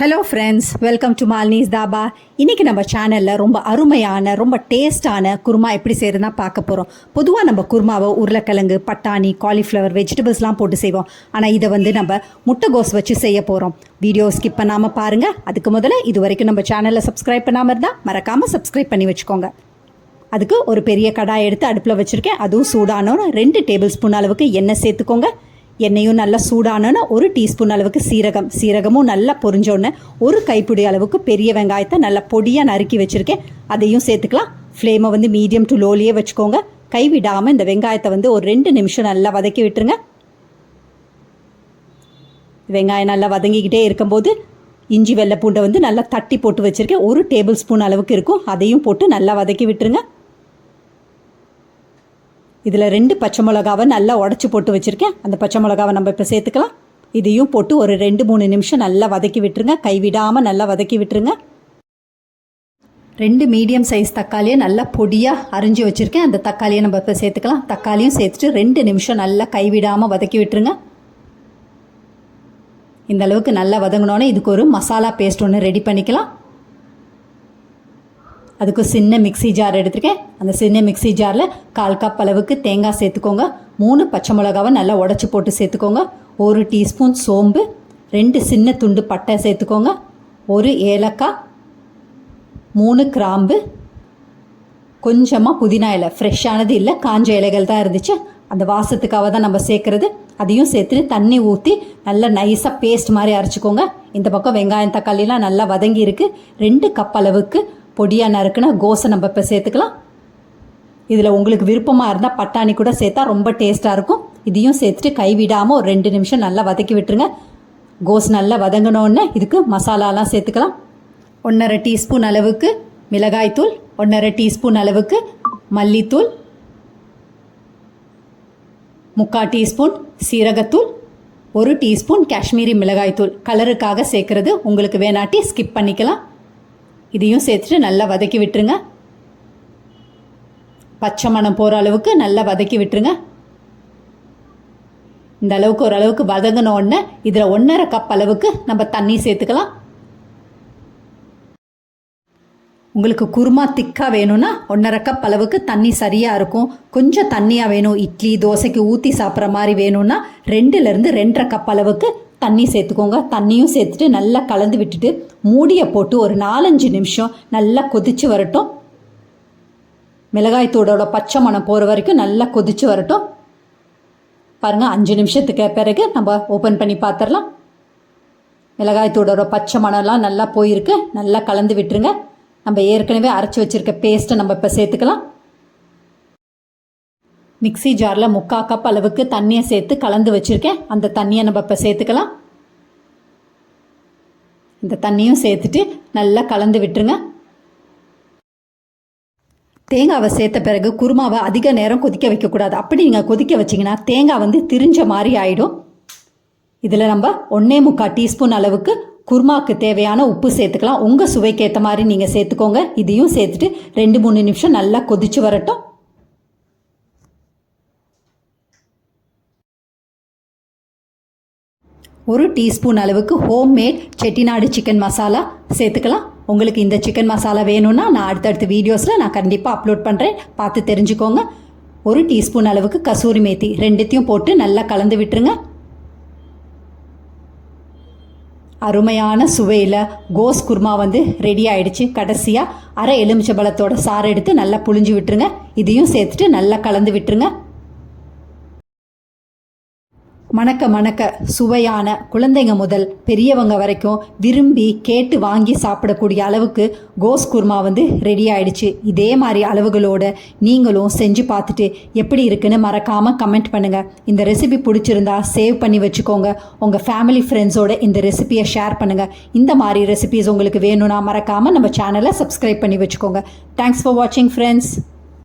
Hello friends welcome to மால்னிஸ் தாபா இன்றைக்கி நம்ம சேனலில் ரொம்ப அருமையான ரொம்ப டேஸ்டான குருமா எப்படி செய்கிறதுனா பார்க்க போகிறோம் பொதுவாக நம்ம குருமாவை உருளைக்கிழங்கு பட்டாணி காலிஃப்ளவர் வெஜிடபிள்ஸ்லாம் போட்டு செய்வோம். ஆனால் இதை வந்து நம்ம முட்டைகோஸ் வச்சு செய்ய போகிறோம் வீடியோ ஸ்கிப் பண்ணாமல் பாருங்கள் அதுக்கு முதல்ல இது வரைக்கும் நம்ம சேனலை சப்ஸ்கிரைப் பண்ணாமல் இருந்தால் மறக்காமல் சப்ஸ்கிரைப் பண்ணி வச்சுக்கோங்க. அதுக்கு ஒரு பெரிய கடாய் எடுத்து அடுப்பில் வச்சுருக்கேன். அதுவும் சூடானோன்னு ரெண்டு டேபிள் ஸ்பூன் அளவுக்கு எண்ணெய் சேர்த்துக்கோங்க. எண்ணெயும் நல்லா சூடானோன்னு ஒரு டீஸ்பூன் அளவுக்கு சீரகம். சீரகமும் நல்லா பொரிஞ்சோன்னு ஒரு கைப்பிடி அளவுக்கு பெரிய வெங்காயத்தை நல்லா பொடியாக நறுக்கி வச்சுருக்கேன். அதையும் சேர்த்துக்கலாம். ஃப்ளேமை வந்து மீடியம் டு லோலியே வச்சுக்கோங்க. கைவிடாமல் இந்த வெங்காயத்தை வந்து ஒரு ரெண்டு நிமிஷம் நல்லா வதக்கி விட்டுருங்க. வெங்காயம் நல்லா வதங்கிக்கிட்டே இருக்கும்போது இஞ்சி வெள்ளை பூண்டை வந்து நல்லா தட்டி போட்டு வச்சுருக்கேன். ஒரு டேபிள் ஸ்பூன் அளவுக்கு இருக்கும். அதையும் போட்டு நல்லா வதக்கி விட்டுருங்க. இதில் ரெண்டு பச்சை மிளகாவை நல்லா உடச்சி போட்டு வச்சுருக்கேன். அந்த பச்சை மிளகாவை நம்ம இப்போ சேர்த்துக்கலாம். இதையும் போட்டு ஒரு ரெண்டு மூணு நிமிஷம் நல்லா வதக்கி விட்டுருங்க. கைவிடாமல் நல்லா வதக்கி விட்டுருங்க. ரெண்டு மீடியம் சைஸ் தக்காளியை நல்லா பொடியாக அரிஞ்சு வச்சுருக்கேன். அந்த தக்காளியை நம்ம இப்போ சேர்த்துக்கலாம். தக்காளியும் சேர்த்துட்டு ரெண்டு நிமிஷம் நல்லா கைவிடாமல் வதக்கி விட்டுருங்க. இந்த அளவுக்கு நல்லா வதங்கினோன்னே இதுக்கு ஒரு மசாலா பேஸ்ட் ஒன்று ரெடி பண்ணிக்கலாம். அதுக்கு சின்ன மிக்ஸி ஜார் எடுத்திருக்கேன். அந்த சின்ன மிக்ஸி ஜாரில் கால் கப் அளவுக்கு தேங்காய் சேர்த்துக்கோங்க. மூணு பச்சை மிளகாவை நல்லா உடச்சி போட்டு சேர்த்துக்கோங்க. ஒரு டீஸ்பூன் சோம்பு ரெண்டு சின்ன துண்டு பட்டை சேர்த்துக்கோங்க. ஒரு ஏலக்காய் மூணு கிராம்பு கொஞ்சமாக புதினா இலை. ஃப்ரெஷ்ஷானது இல்லை காஞ்ச இலைகள் தான் இருந்துச்சு. அந்த வாசத்துக்காக தான் நம்ம சேர்க்குறது. அதையும் சேர்த்துட்டு தண்ணி ஊற்றி நல்லா நைஸாக பேஸ்ட் மாதிரி அரைச்சிக்கோங்க. இந்த பக்கம் வெங்காயம் தக்காளிலாம் நல்லா வதங்கி இருக்குது ரெண்டு கப் அளவுக்கு பொடியாக நறுக்குன கோஸை நம்ம இப்போ சேர்த்துக்கலாம். இதில் உங்களுக்கு விருப்பமாக இருந்தால் பட்டாணி கூட சேர்த்தா ரொம்ப டேஸ்ட்டாக இருக்கும். இதையும் சேர்த்துட்டு கைவிடாமல் ஒரு ரெண்டு நிமிஷம் நல்லா வதக்கி விட்டுருங்க. கோஸ் நல்லா வதங்கினோடனே இதுக்கு மசாலாலாம் சேர்த்துக்கலாம். ஒன்றரை டீஸ்பூன் அளவுக்கு மிளகாய்த்தூள் ஒன்றரை டீஸ்பூன் அளவுக்கு மல்லித்தூள் முக்கால் டீஸ்பூன் சீரகத்தூள் ஒரு டீஸ்பூன் காஷ்மீரி மிளகாய்த்தூள். கலருக்காக சேர்க்குறது உங்களுக்கு வேணாட்டி ஸ்கிப் பண்ணிக்கலாம். இதையும் சேர்த்துட்டு நல்லா வதக்கி விட்டுருங்க. பச்சை மணம் போகிற அளவுக்கு நல்லா வதக்கி விட்டுருங்க. இந்த அளவுக்கு ஓரளவுக்கு வதங்கின உடனே இதில் ஒன்றரை கப் அளவுக்கு நம்ம தண்ணி சேர்த்துக்கலாம். உங்களுக்கு குருமா திக்காக வேணும்னா ஒன்றரை கப் அளவுக்கு தண்ணி சரியாக இருக்கும். கொஞ்சம் தண்ணியாக வேணும். இட்லி தோசைக்கு ஊற்றி சாப்பிட்ற மாதிரி வேணும்னா ரெண்டுலேருந்து ரெண்டரை கப் அளவுக்கு தண்ணி சேர்த்துக்கோங்க. தண்ணியும் சேர்த்துட்டு நல்லா கலந்து விட்டுட்டு மூடியை போட்டு ஒரு நாலஞ்சு நிமிஷம் நல்லா கொதித்து வரட்டும். மிளகாய் பச்சை மணம் போகிற வரைக்கும் நல்லா கொதித்து வரட்டும். பாருங்கள் அஞ்சு நிமிஷத்துக்கு பிறகு நம்ம ஓப்பன் பண்ணி பார்த்துடலாம் மிளகாய் பச்சை மணம்லாம் நல்லா போயிருக்கு. நல்லா கலந்து விட்டுருங்க. நம்ம ஏற்கனவே அரைச்சி வச்சுருக்க பேஸ்ட்டை நம்ம இப்போ சேர்த்துக்கலாம். மிக்ஸி ஜாரில் முக்கால் கப் அளவுக்கு தண்ணியை சேர்த்து கலந்து வச்சுருக்கேன். அந்த தண்ணியை நம்ம இப்போ சேர்த்துக்கலாம். இந்த தண்ணியும் சேர்த்துட்டு நல்லா கலந்து விட்டுருங்க. தேங்காவை சேர்த்த பிறகு குருமாவை அதிக நேரம் கொதிக்க வைக்கக்கூடாது. அப்படி நீங்கள் கொதிக்க வச்சிங்கன்னா தேங்காய் வந்து திரிஞ்ச மாதிரி ஆகிடும் இதில் நம்ம ஒன்றே முக்கால் டீஸ்பூன் அளவுக்கு குருமாவுக்கு தேவையான உப்பு சேர்த்துக்கலாம். உங்கள் சுவைக்கு ஏற்ற மாதிரி நீங்கள் சேர்த்துக்கோங்க. இதையும் சேர்த்துட்டு ரெண்டு மூணு நிமிஷம் நல்லா கொதிச்சு வரட்டும். ஒரு டீஸ்பூன் அளவுக்கு ஹோம்மேட் செட்டிநாடு சிக்கன் மசாலா சேர்த்துக்கலாம். உங்களுக்கு இந்த சிக்கன் மசாலா வேணும்னா நான் அடுத்தடுத்த வீடியோஸில் நான் கண்டிப்பாக அப்லோட் பண்ணுறேன் பார்த்து தெரிஞ்சுக்கோங்க. ஒரு டீஸ்பூன் அளவுக்கு கசூரி மேத்தி ரெண்டுத்தையும் போட்டு நல்லா கலந்து விட்டுருங்க. அருமையான சுவையில் கோஸ் குருமா வந்து ரெடி ஆயிடுச்சு. கடைசியாக அரை எலுமிச்சபலத்தோட சாறு எடுத்து நல்லா புழிஞ்சு விட்டுருங்க. இதையும் சேர்த்துட்டு நல்லா கலந்து விட்டுருங்க. மணக்க மணக்க சுவையான குழந்தைங்க முதல் பெரியவங்க வரைக்கும் விரும்பி கேட்டு வாங்கி சாப்பிடக்கூடிய அளவுக்கு கோஸ் குர்மா வந்து ரெடி ஆயிடுச்சு. இதே மாதிரி அளவுகளோட நீங்களும் செஞ்சு பார்த்துட்டு எப்படி இருக்குன்னு மறக்காமல் கமெண்ட் பண்ணுங்கள் இந்த ரெசிபி பிடிச்சிருந்தா சேவ் பண்ணி வச்சுக்கோங்க. உங்கள் ஃபேமிலி ஃப்ரெண்ட்ஸோட இந்த ரெசிபியை ஷேர் பண்ணுங்கள் இந்த மாதிரி ரெசிபிஸ் உங்களுக்கு வேணும்னா மறக்காமல் நம்ம சேனலை சப்ஸ்கிரைப் பண்ணி வச்சுக்கோங்க. தேங்க்ஸ் ஃபார் வாட்சிங் ஃப்ரெண்ட்ஸ்